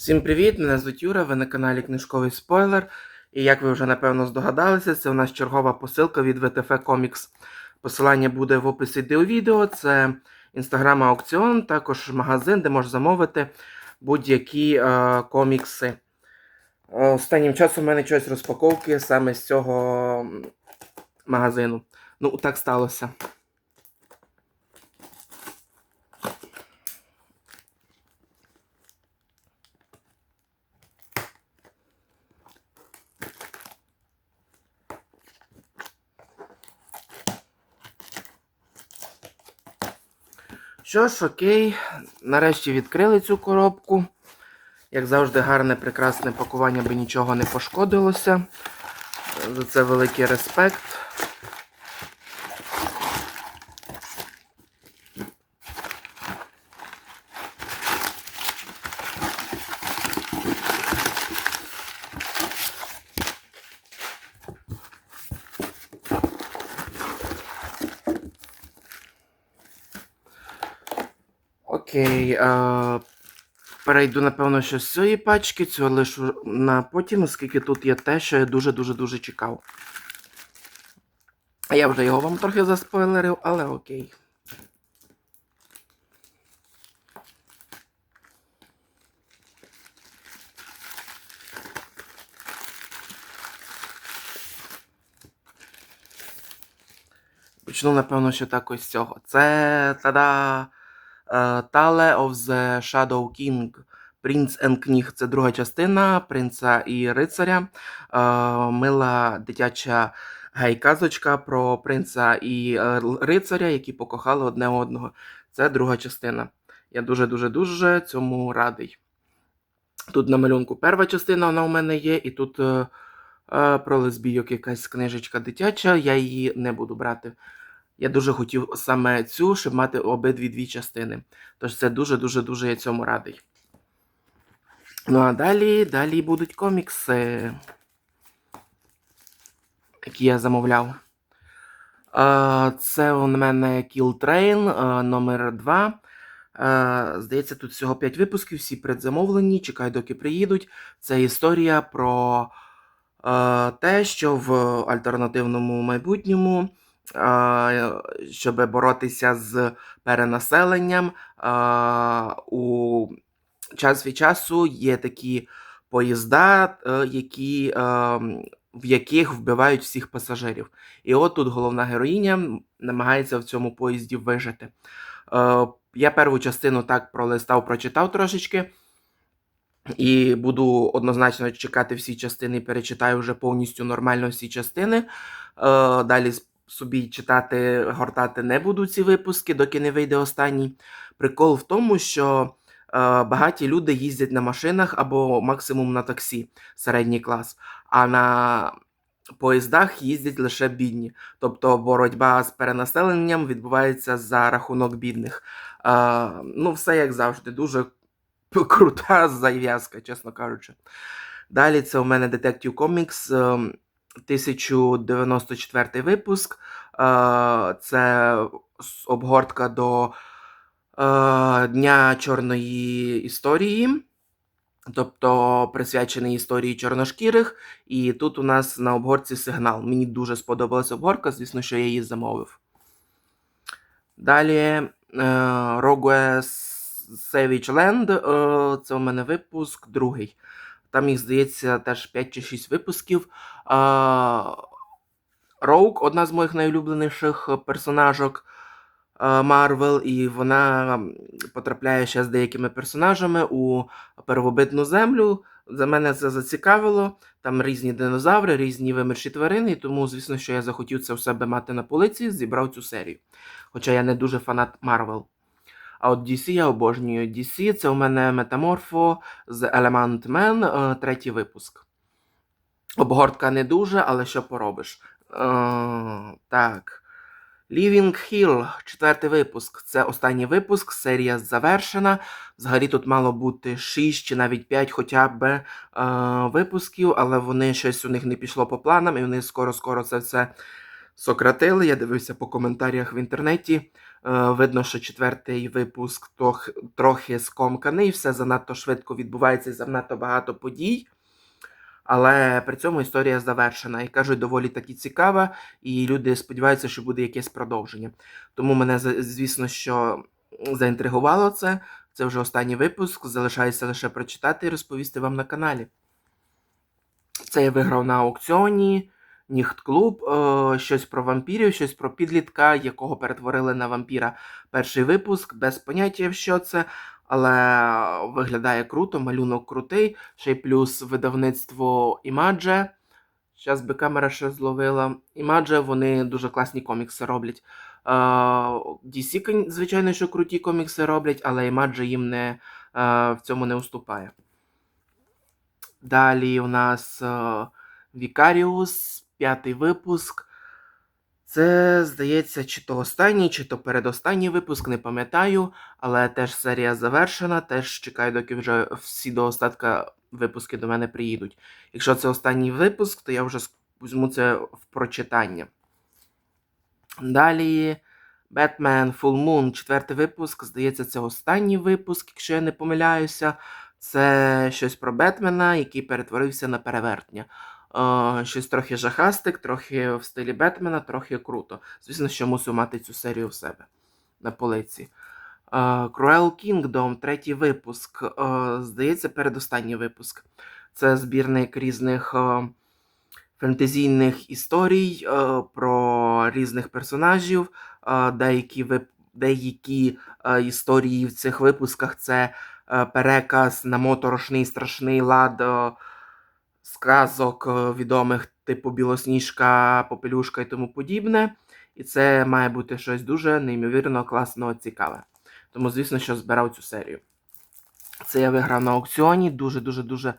Всім привіт! Мене звуть Юра, ви на каналі Книжковий Спойлер. І як ви вже напевно здогадалися, це у нас чергова посилка від VTF Comics. Посилання буде в описі до відео. Це інстаграм аукціон, також магазин, де можна замовити будь-які е, комікси. Останнім часом у мене щось розпаковки саме з цього магазину. Ну, так сталося. Що ж, окей, нарешті відкрили цю коробку. Як завжди, гарне, прекрасне пакування, би нічого не пошкодилося. За це великий респект. Окей. Е, перейду, напевно, що з цієї пачки, цього лишу на потім, оскільки тут є те, що я дуже-дуже дуже чекав. Я вже його вам трохи заспойлерив, але окей. Почну, напевно, що так ось з цього. Це та-да! Е, Tale of the Shadow King. Принц and Кніг це друга частина принца і рицаря. Е, Мила дитяча гей-казочка про принца і е, рицаря, які покохали одне одного. Це друга частина. Я дуже-дуже дуже цьому радий. Тут на малюнку перша частина вона у мене є, і тут е, е, про лесбійок якась книжечка дитяча, я її не буду брати. Я дуже хотів саме цю, щоб мати обидві дві частини. Тож це дуже-дуже дуже я цьому радий. Ну а далі, далі будуть комікси, які я замовляв. Це у мене Kill Train номер 2. Е, Здається, тут всього 5 випусків, всі предзамовлені. Чекаю, доки приїдуть. Це історія про те, що в альтернативному майбутньому, щоб боротися з перенаселенням, у час від часу є такі поїзда, е, які, е, в яких вбивають всіх пасажирів. І от тут головна героїня намагається в цьому поїзді вижити. Е, Я першу частину так пролистав, прочитав трошечки. І буду однозначно чекати всі частини, перечитаю вже повністю нормально всі частини. Далі собі читати, гортати не буду ці випуски, доки не вийде останній. Прикол в тому, що е, багаті люди їздять на машинах або максимум на таксі, середній клас, а на поїздах їздять лише бідні. Тобто боротьба з перенаселенням відбувається за рахунок бідних. Е, ну, все як завжди, дуже крута зав'язка, чесно кажучи. Далі це у мене Detective Comics, ем, 1094 випуск. Е, Це обгортка до е, Дня чорної історії, тобто присвячений історії чорношкірих. І тут у нас на обгорці сигнал. Мені дуже сподобалась обгорка, звісно, що я її замовив. Далі е, Rogue Savage Land. Це у мене випуск другий. Там їх, здається, теж 5 чи 6 випусків. Роук одна з моїх найулюбленіших персонажок Марвел, і вона потрапляє ще з деякими персонажами у первобитну землю. За мене це зацікавило. Там різні динозаври, різні вимерші тварини, і тому, звісно, що я захотів це в себе мати на полиці, зібрав цю серію. Хоча я не дуже фанат Марвел. А от DC я обожнюю. DC це у мене Метаморфо з Element Man, е, третій випуск. Обгортка не дуже, але що поробиш. Е, так. Living Hill, четвертий випуск. Це останній випуск, серія завершена. Взагалі тут мало бути 6 чи навіть 5 хоча б е, випусків, але вони щось у них не пішло по планам, і вони скоро-скоро це все сократили. Я дивився по коментарях в інтернеті. Е, видно, що четвертий випуск трох, трохи скомканий, все занадто швидко відбувається і занадто багато подій. Але при цьому історія завершена і кажуть, доволі таки цікава, і люди сподіваються, що буде якесь продовження. Тому мене, звісно, що заінтригувало це. Це вже останній випуск. Залишається лише прочитати і розповісти вам на каналі. Це я виграв на аукціоні. Ніхт-клуб, е, щось про вампірів, щось про підлітка, якого перетворили на вампіра. Перший випуск, без поняття, що це, але виглядає круто, малюнок крутий. Ще й плюс видавництво Імадже. Зараз би камера ще зловила. Імадже, вони дуже класні комікси роблять. Е, DC, звичайно, що круті комікси роблять, але Імадже їм не, е, в цьому не уступає. Далі у нас Вікаріус, п'ятий випуск. Це, здається, чи то останній, чи то передостанній випуск, не пам'ятаю, але теж серія завершена. Теж чекаю, доки вже всі до остатка випуски до мене приїдуть. Якщо це останній випуск, то я вже візьму це в прочитання. Далі Batman Full Moon, четвертий випуск. Здається, це останній випуск, якщо я не помиляюся. Це щось про Бетмена, який перетворився на перевертня. Щось трохи жахастик, трохи в стилі Бетмена, трохи круто. Звісно, що мусив мати цю серію в себе на полиці. Cruel Kingdom, третій випуск. Здається, передостанній випуск. Це збірник різних фентезійних історій про різних персонажів. Деякі, деякі історії в цих випусках це переказ на моторошний страшний лад сказок е, відомих, типу Білосніжка, Попелюшка і тому подібне. І це має бути щось дуже неймовірно класно, цікаве. Тому, звісно, що збирав цю серію. Це я виграв на аукціоні. Дуже дуже е,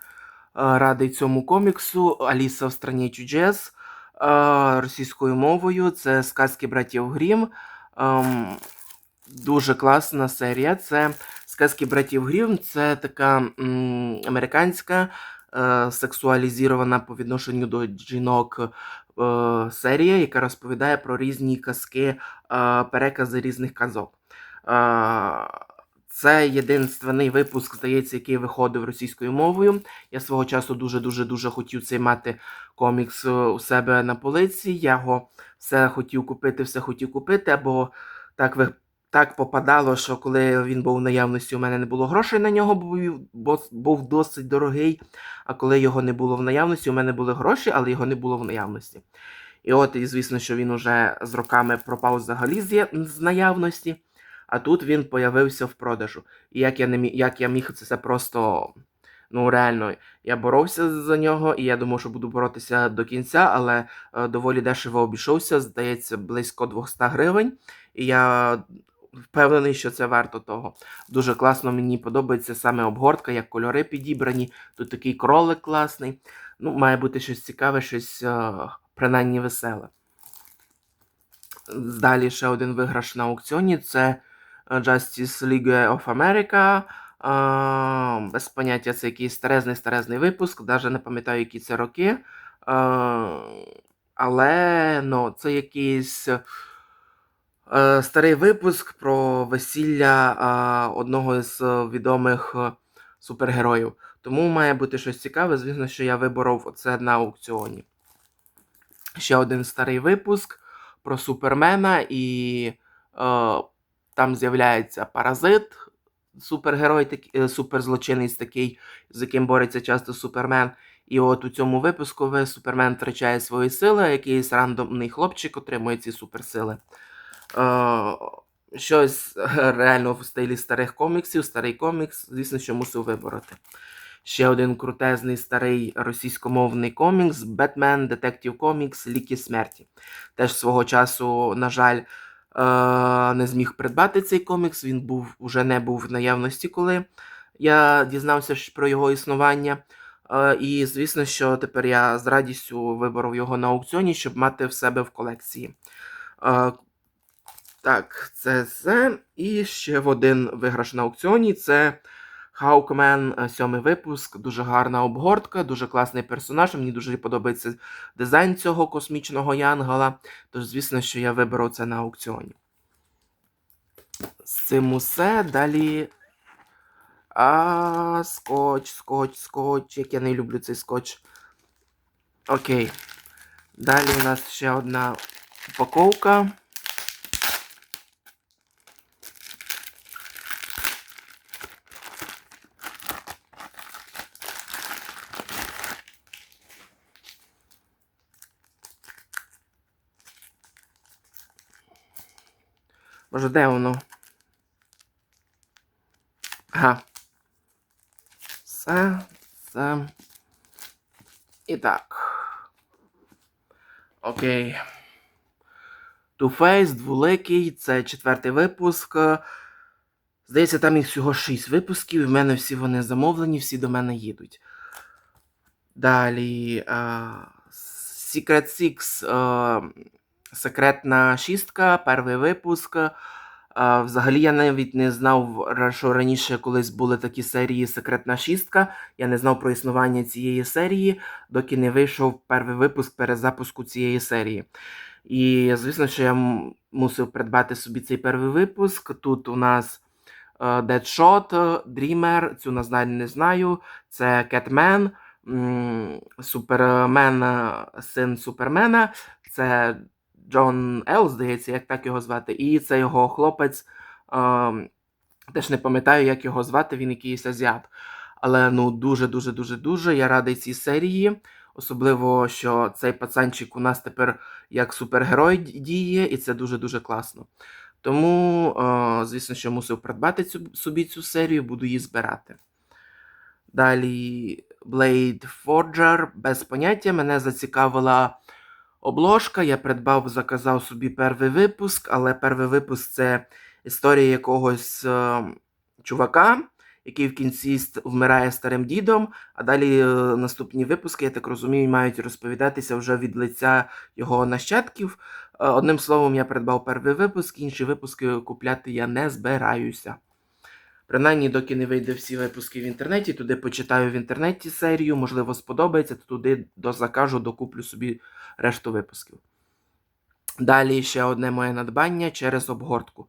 радий цьому коміксу. Аліса в страні чудес е, російською мовою. Це сказки братів Грім. Ем, дуже класна серія. Це сказки братів Грім. Це така американська сексуалізована по відношенню до жінок е, серія, яка розповідає про різні казки, е, перекази різних казок. Е, це єдинственний випуск, здається, який виходив російською мовою. Я свого часу дуже-дуже дуже хотів цей мати комікс е, у себе на полиці. Я його все хотів купити, все хотів купити, бо так ви. Так попадало, що коли він був в наявності, у мене не було грошей на нього, бо був досить дорогий. А коли його не було в наявності, у мене були гроші, але його не було в наявності. І от, і звісно, що він уже з роками пропав взагалі з, наявності, а тут він появився в продажу. І як я не міг, як я міг це просто. Ну, реально, я боровся за нього, і я думав, що буду боротися до кінця, але е, доволі дешево обійшовся, здається, близько 200 гривень. І я впевнений, що це варто того. Дуже класно мені подобається саме обгортка, як кольори підібрані. Тут такий кролик класний. Ну, має бути щось цікаве, щось е, принаймні веселе. Далі ще один виграш на аукціоні це е, Justice League of America. Е, без поняття це якийсь старезний старезний випуск, навіть не пам'ятаю, які це роки. Але ну, це якийсь старий випуск про весілля е, одного з е, відомих е, супергероїв. Тому має бути щось цікаве. Звісно, що я виборов це на аукціоні. Ще один старий випуск про Супермена, і е, там з'являється паразит, супергерой, такий, е, суперзлочинець такий, з яким бореться часто Супермен. І от у цьому випуску Супермен втрачає свої сили, якийсь рандомний хлопчик отримує ці суперсили. Щось е, реально в стилі старих коміксів, старий комікс, звісно, що мусив вибороти. Ще один крутезний старий російськомовний комікс Batman Detective Comics Ліки смерті. Теж свого часу, на жаль, е- не зміг придбати цей комікс. Він був уже не був в наявності, коли я дізнався про його існування. Е, і звісно, що тепер я з радістю виборов його на аукціоні, щоб мати в себе в колекції. Так, це все. І ще один виграш на аукціоні це Хаукмен, е, сьомий випуск, дуже гарна обгортка, дуже класний персонаж. Мені дуже подобається дизайн цього космічного янгола. Тож, звісно, що я виберу це на аукціоні. З цим усе. Далі. А, скотч, скотч, скотч. Як я не люблю цей скотч. Окей. Далі у нас ще одна упаковка. Може, де воно? Ага. Це, це. І так. Окей. Face, двуликий, це четвертий випуск. Здається, там їх всього 6 випусків, і в мене всі вони замовлені, всі до мене їдуть. Далі. Uh, Secret Six. Uh, Секретна шістка, перший випуск. Взагалі я навіть не знав, що раніше колись були такі серії Секретна шістка. Я не знав про існування цієї серії, доки не вийшов перший випуск перезапуску цієї серії. І, звісно, що я мусив придбати собі цей перший випуск. Тут у нас uh, Deadshot, Dreamer, цю на не знаю. Це Catman, Супермен, син Супермена. Це Джон Ел, здається, як так його звати. І це його хлопець. Е, теж не пам'ятаю, як його звати, він якийсь азіат. Але ну дуже-дуже дуже дуже я радий цій серії. Особливо, що цей пацанчик у нас тепер як супергерой діє, і це дуже-дуже класно. Тому, е, звісно, що мусив придбати цю, собі цю серію, буду її збирати. Далі Blade Forger, без поняття, мене зацікавила обложка. Я придбав, заказав собі перший випуск, але перший випуск це історія якогось е, чувака, який в кінці вмирає старим дідом. А далі е, наступні випуски, я так розумію, мають розповідатися вже від лиця його нащадків. Е, одним словом, я придбав перший випуск, інші випуски купляти я не збираюся. Принаймні, доки не вийде всі випуски в інтернеті, туди почитаю в інтернеті серію, можливо, сподобається, то туди дозакажу, докуплю собі решту випусків. Далі ще одне моє надбання через обгортку.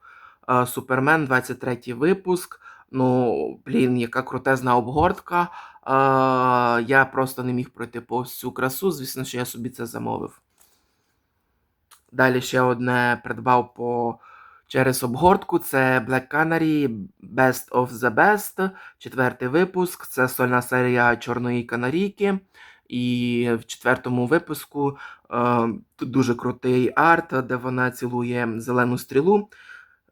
Е, Супермен, 23 випуск. Ну, блін, яка крутезна обгортка. Е, я просто не міг пройти повз цю красу. Звісно, що я собі це замовив. Далі ще одне придбав по через обгортку. Це Black Canary Best of the Best. Четвертий випуск. Це сольна серія Чорної Канарійки. І в четвертому випуску е, тут дуже крутий арт, де вона цілує зелену стрілу.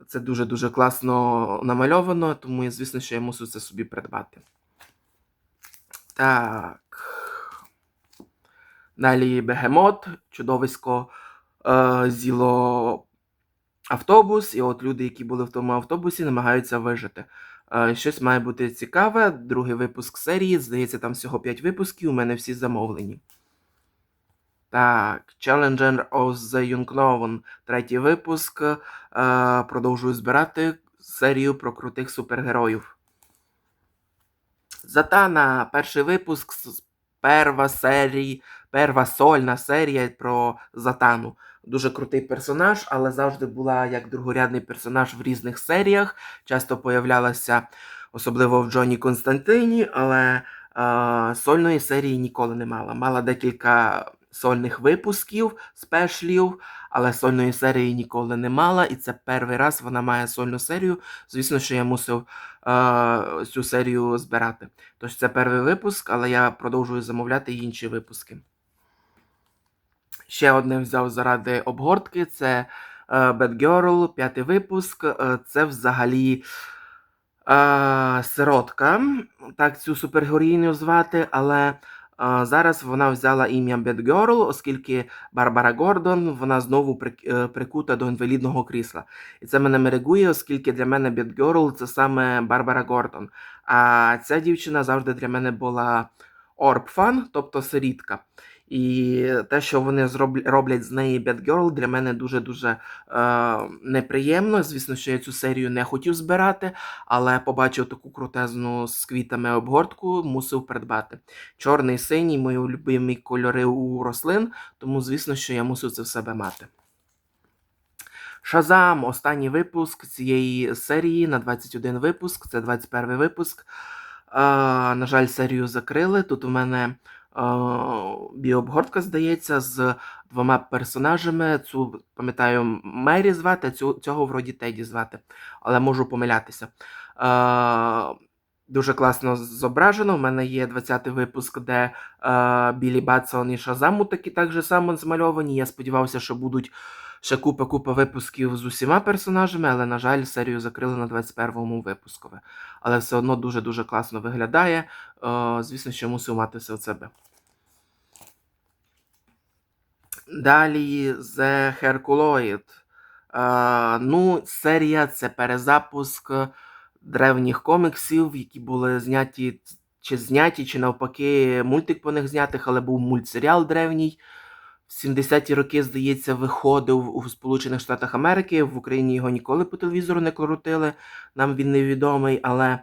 Це дуже-дуже класно намальовано, тому я, звісно, що я мусив це собі придбати. Так. Далі бегемот, чудовисько е, зіло автобус, і от люди, які були в тому автобусі, намагаються вижити. Е, щось має бути цікаве. Другий випуск серії. Здається, там всього 5 випусків. У мене всі замовлені. Так, Challenger of the Юнкновен. Третій випуск. Е, продовжую збирати серію про крутих супергероїв. Затана. Перший випуск. Перва серія, перва сольна серія про Затану. Дуже крутий персонаж, але завжди була як другорядний персонаж в різних серіях. Часто появлялася, особливо в Джоні Константині, але е, сольної серії ніколи не мала. Мала декілька сольних випусків, спешлів, але сольної серії ніколи не мала. І це перший раз вона має сольну серію. Звісно, що я мусив цю серію збирати. Тож це перший випуск, але я продовжую замовляти інші випуски. Ще одне взяв заради обгортки. Це uh, Bad Girl, п'ятий випуск. Uh, це взагалі uh, сиротка. Так, цю супергероїню звати, але uh, зараз вона взяла ім'я Bad Girl, оскільки Барбара Гордон вона знову прикута до інвалідного крісла. І це мене мерегує, оскільки для мене Bad Girl це саме Барбара Гордон. А ця дівчина завжди для мене була Орбфан, тобто сирітка. І те, що вони роблять з неї Bad Girl, для мене дуже-дуже е, неприємно. Звісно, що я цю серію не хотів збирати, але побачив таку крутезну з квітами обгортку, мусив придбати. Чорний, синій, мої улюбимі кольори у рослин, тому, звісно, що я мусив це в себе мати. Шазам, останній випуск цієї серії на 21 випуск, це 21 випуск. А, на жаль, серію закрили. Тут у мене а, біообгортка, здається, з двома персонажами. Цю, пам'ятаю, Мері звати, а цю, цього вроді Теді звати, але можу помилятися. Дуже класно зображено. У мене є 20-й випуск, де Білі Батсон і Шазаму такі так же само змальовані. Я сподівався, що будуть ще купа-купа випусків з усіма персонажами, але, на жаль, серію закрили на 21-му випускові. Але все одно дуже-дуже класно виглядає. Е, звісно, що мусив мати все в себе. Далі The Herculoid. Е, ну, серія це перезапуск древніх коміксів, які були зняті, чи зняті, чи навпаки, мультик по них знятих, але був мультсеріал древній. В 70-ті роки, здається, виходив у Сполучених Штатах Америки. В Україні його ніколи по телевізору не крутили. Нам він невідомий, але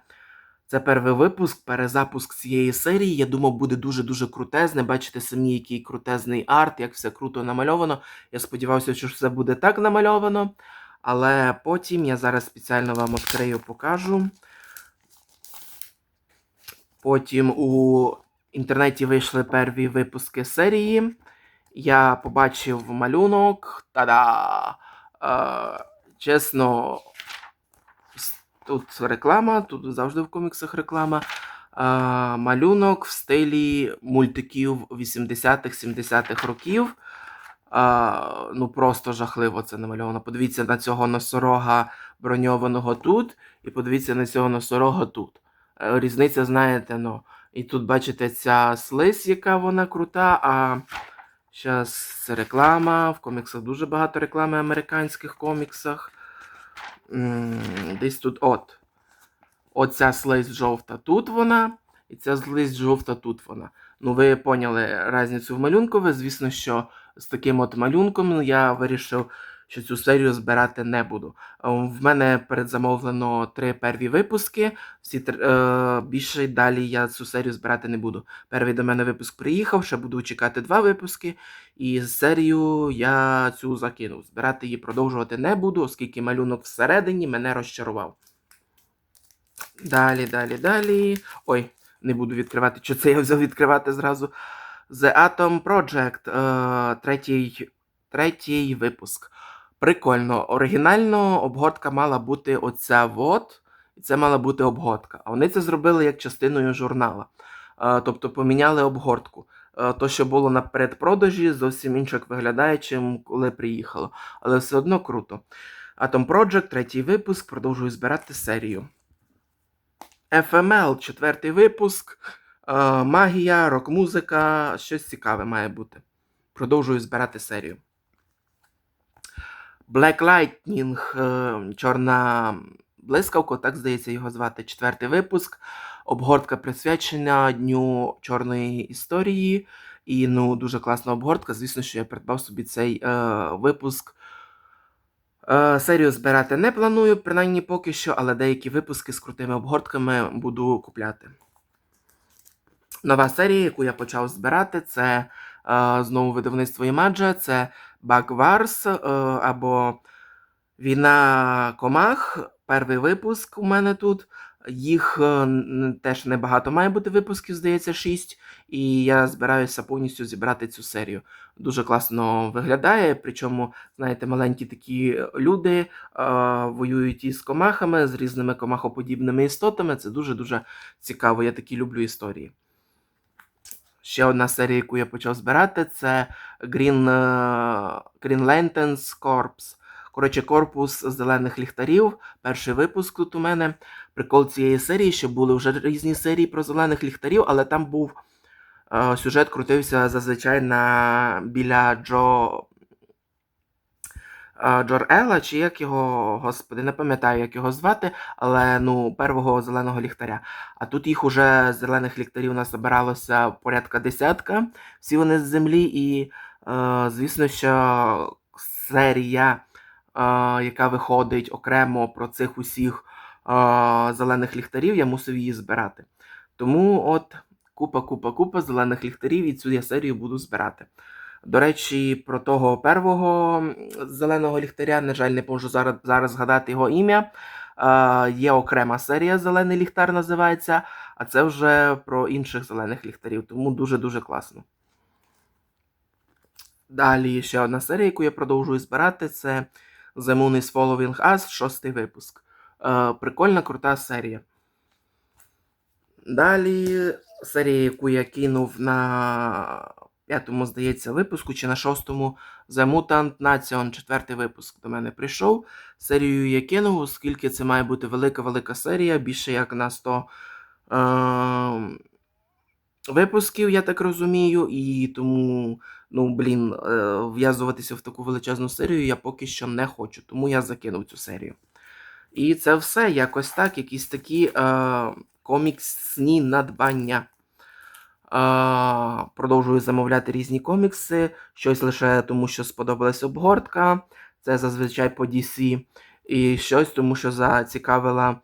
це перший випуск, перезапуск цієї серії. Я думав, буде дуже-дуже крутезне. Бачите самі, який крутезний арт, як все круто намальовано. Я сподівався, що все буде так намальовано. Але потім я зараз спеціально вам відкрию, покажу. Потім у інтернеті вийшли перві випуски серії. Я побачив малюнок. Та-да! Е, чесно, тут реклама, тут завжди в коміксах реклама. Е, малюнок в стилі мультиків 80-х, 70-х років. А, ну просто жахливо це намальовано. Подивіться на цього носорога броньованого тут, і подивіться на цього носорога тут. Е, Різниця, знаєте, ну. І тут бачите ця слизь, яка вона крута. А зараз це реклама. В коміксах дуже багато реклами американських коміксах. Десь тут от. Оця слизь жовта тут вона, і ця слизь жовта тут вона. Ну, ви поняли різницю в малюнкові. Звісно, що з таким от малюнком я вирішив, що цю серію збирати не буду. Е, В мене передзамовлено три перві випуски. Всі е, більше далі я цю серію збирати не буду. Перший до мене випуск приїхав, ще буду чекати два випуски. І серію я цю закинув. Збирати її продовжувати не буду, оскільки малюнок всередині мене розчарував. Далі, далі, далі. Ой, не буду відкривати. Що це я взяв відкривати зразу? The Atom Project, е, третій, третій випуск. Прикольно. Оригінально обгортка мала бути оця вот, і це мала бути обгортка. А вони це зробили як частиною журнала. Е, тобто поміняли обгортку. Е, то, що було на передпродажі, зовсім інше виглядає, чим коли приїхало. Але все одно круто. Atom Project, третій випуск, продовжую збирати серію. FML, четвертий випуск. Е, магія, рок-музика, щось цікаве має бути. Продовжую збирати серію. Black Lightning, е, чорна блискавка, так здається його звати. Четвертий випуск. Обгортка присвячена Дню чорної історії. І ну, дуже класна обгортка. Звісно, що я придбав собі цей е, випуск. Е, серію збирати не планую, принаймні поки що, але деякі випуски з крутими обгортками буду купляти. Нова серія, яку я почав збирати, це е, знову видавництво Imagine, це Wars е, або Війна комах. Перший випуск у мене тут. Їх е, теж небагато має бути випусків, здається, 6. І я збираюся повністю зібрати цю серію. Дуже класно виглядає. Причому, знаєте, маленькі такі люди е, воюють із комахами, з різними комахоподібними істотами. Це дуже-дуже цікаво. Я такі люблю історії. Ще одна серія, яку я почав збирати, це Green, е, Green Lanterns Corps. Коротше, корпус зелених ліхтарів. Перший випуск тут у мене. Прикол цієї серії, що були вже різні серії про зелених ліхтарів, але там був е, сюжет крутився зазвичай на біля Джо. Джор Елла, чи як його, господи, не пам'ятаю, як його звати, але ну, первого зеленого ліхтаря. А тут їх уже зелених ліхтарів насобиралося порядка десятка, всі вони з землі, і е, звісно, що серія, е, яка виходить окремо про цих усіх е, зелених ліхтарів, я мусив її збирати. Тому от купа, купа, купа зелених ліхтарів, і цю я серію буду збирати. До речі, про того первого зеленого ліхтаря, на жаль, не можу зараз, зараз згадати його ім'я. Е, є окрема серія Зелений ліхтар називається, а це вже про інших зелених ліхтарів, тому дуже-дуже класно. Далі ще одна серія, яку я продовжую збирати, це The Moon is Following Us, шостий випуск. Е, прикольна, крута серія. Далі серія, яку я кинув на п'ятому, здається, випуску, чи на шостому The Mutant Nation, четвертий випуск до мене прийшов. Серію я кинув, оскільки це має бути велика-велика серія, більше як на 100 е- випусків, я так розумію, і тому, ну, блін, е- в'язуватися в таку величезну серію я поки що не хочу, тому я закинув цю серію. І це все якось так, якісь такі е, коміксні надбання. Е, продовжую замовляти різні комікси, щось лише тому, що сподобалась обгортка, це зазвичай по DC, і щось тому, що зацікавила,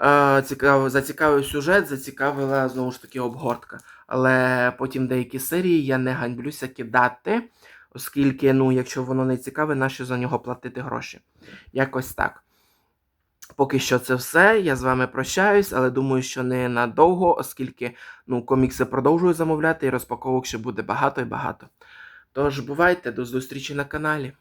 е, цікав, зацікавив сюжет, зацікавила знову ж таки обгортка. Але потім деякі серії я не ганьблюся кидати, оскільки, ну, якщо воно не цікаве, нащо за нього платити гроші? Якось так. Поки що це все. Я з вами прощаюсь, але думаю, що не надовго, оскільки ну, комікси продовжую замовляти і розпаковок ще буде багато і багато. Тож бувайте, до зустрічі на каналі.